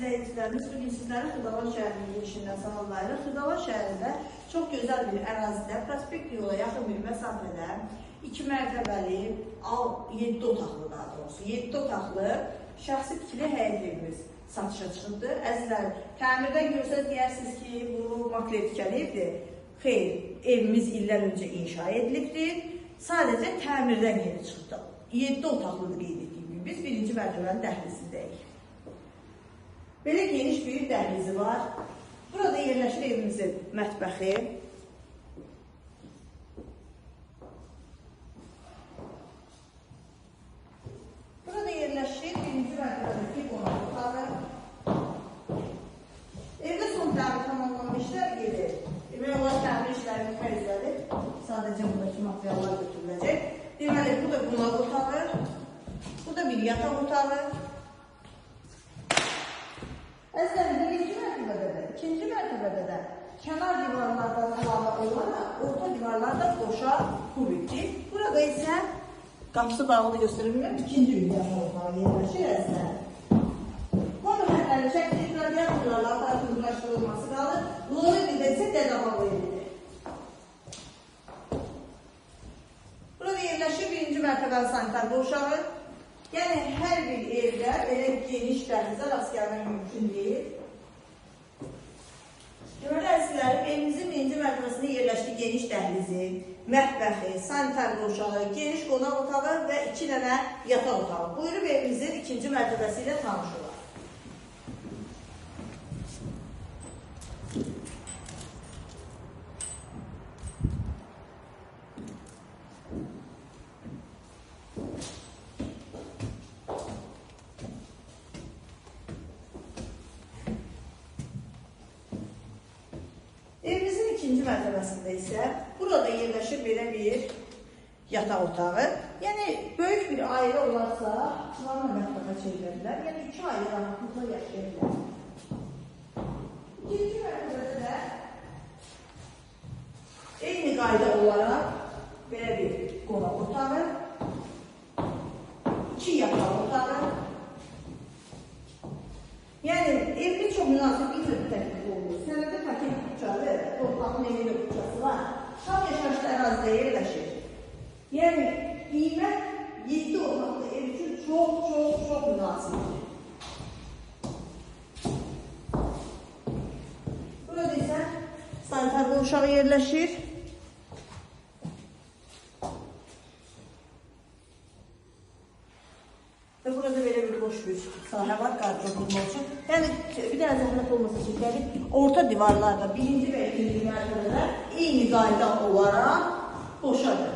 izləyicilərimiz, bugün sizləri Xırdavan şəhərinin girişindən salamlayırıq. Xırdavan şəhərində çox gözəl bir ərazidə, prospekt yola yaxın bir məsafədə 2 mərtəbəli, 7 otaqlı daha doğrusu, 7 otaqlı şəxsi tikili həyət evimiz satışa çıxıbdır. Əzizlərim, təmirdən görsəz deyirsiniz ki, bu maklet tikəli evdir. Xeyr, evimiz illər öncə inşa edilibdir. Sadəcə təmirdən yeni çıxdı. 7 otaqlıdır qeyd etdiyim. Biz birinci mərtəbənin dəhlizindəyik. Belə geniş bir dəhlizi var. Burada yerləşir evimizin mətbəxi. Burada yerləşir birinci mərtəbədəki qonaq otağı. Evdə son təmir tamamlanmışlar gedir. Demək olar təmir işləri bitməkdədir. Sadəcə buradakı materiallar götürüləcək. Deməli, bu da qonaq otağı. Bu da bir yataq otağı. Əslində birinci mərtəbədə də, ikinci mərtəbədə də kənar divarlardan əlavə olaraq orta divarlarda qoşa kubikdir. Burada isə qapısı bağlı göstərə bilməm, ikinci yataq otağı yerləşir əslində. Konu hətləri çəkdir, radiatorlarla aparatın quraşdırılması qalır. Də isə dədavalı edilir. Burada yerləşir birinci mərtəbəli sanitar qovşağı. Yəni hər bir evdə belə geniş dəhlizə rast gəlmək mümkün deyil. Deməli, əzizlərim, evimizin birinci mərtəbəsində yerləşdiyi geniş dəhlizi, mətbəxi, sanitar qovşağı, geniş qonaq otağı və iki dənə yataq otağı. Buyurub evimizin ikinci mərtəbəsi ilə tanış olaq. Evimizin ikinci mərtəbəsində isə burada yerləşir belə bir yataq otağı. Yəni böyük bir aile olarsa, planla mətbəxə çevrilə bilər. Yəni iki aile rahatlıqla yaşaya bilər. İkinci mərtəbədə də eyni qayda olaraq belə bir qonaq otağı, iki yataq otağı, Yəni evli çox münasib bir növ təklif olunur. Sənədə paket bütçəli, torpağın evi ilə bütçəsi var. Tam yaşayışlı ərazidə yerləşir. Yəni qiymət 7 otaqlı ev üçün çox, çox, çox münasibdir. Burada isə sanitar qovşağı yerləşir. Və burada belə bir boş bir sahə var, qarşıda durmaq üçün. Yəni, bir də zəhmət olmasa çəkərik, orta divarlarda birinci və ikinci mərtəbələr eyni qayda olaraq boşadır.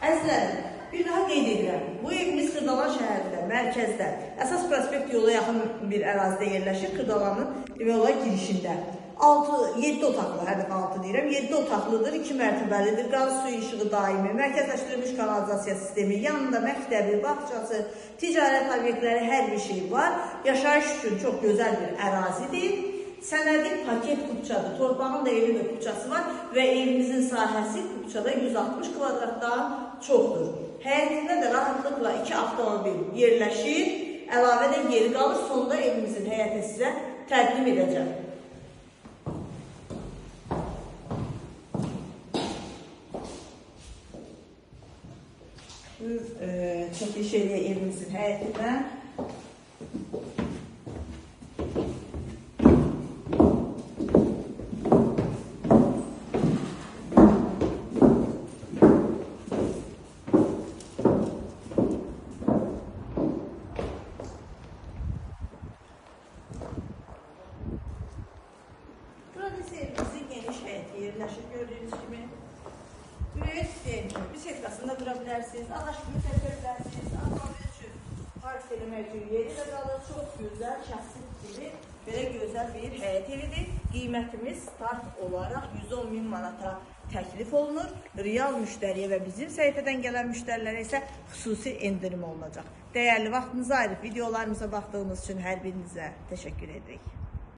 Əzizlərim, bir daha qeyd edirəm. Bu evimiz Xırdalan şəhərində, mərkəzdə, əsas prospekt yola yaxın bir ərazidə yerləşir, Xırdalanın demək olar girişində. 6 7 otaqlı, hər dəfə 6 deyirəm. 7 otaqlıdır, 2 mərtəbəlidir. Qaz suyu işığı daimi, mərkəzləşdirilmiş kanalizasiya sistemi, yanında məktəbi, bağçası, ticarət obyektləri, hər bir şey var. Yaşayış üçün çox gözəl bir ərazidir. Sənədi paket kupçadır. Torpağın da evin də kupçası var və evimizin sahəsi kupçada 160 kvadratdan çoxdur. Həyətində də rahatlıqla 2 avtomobil yerləşir. Əlavə də yeri qalır. Sonda evimizin həyətini sizə təqdim edəcəm. E, çəkiliş eləyək evimizin həyətindən. Burada isə evimizin geniş həyəti yerləşir gördüyünüz kimi. Ürək istəyir. Bir sekasında dura bilərsiniz, ağaç kimi çəkə bilərsiniz, avtomobil üçün park eləmək üçün yeri də qalır. Çox gözəl, şəxsi tikili, belə gözəl bir həyət evidir. Qiymətimiz start olaraq 110 min manata təklif olunur. Real müştəriyə və bizim səhifədən gələn müştərilərə isə xüsusi endirim olunacaq. Dəyərli vaxtınızı ayırıb videolarımıza baxdığınız üçün hər birinizə təşəkkür edirik.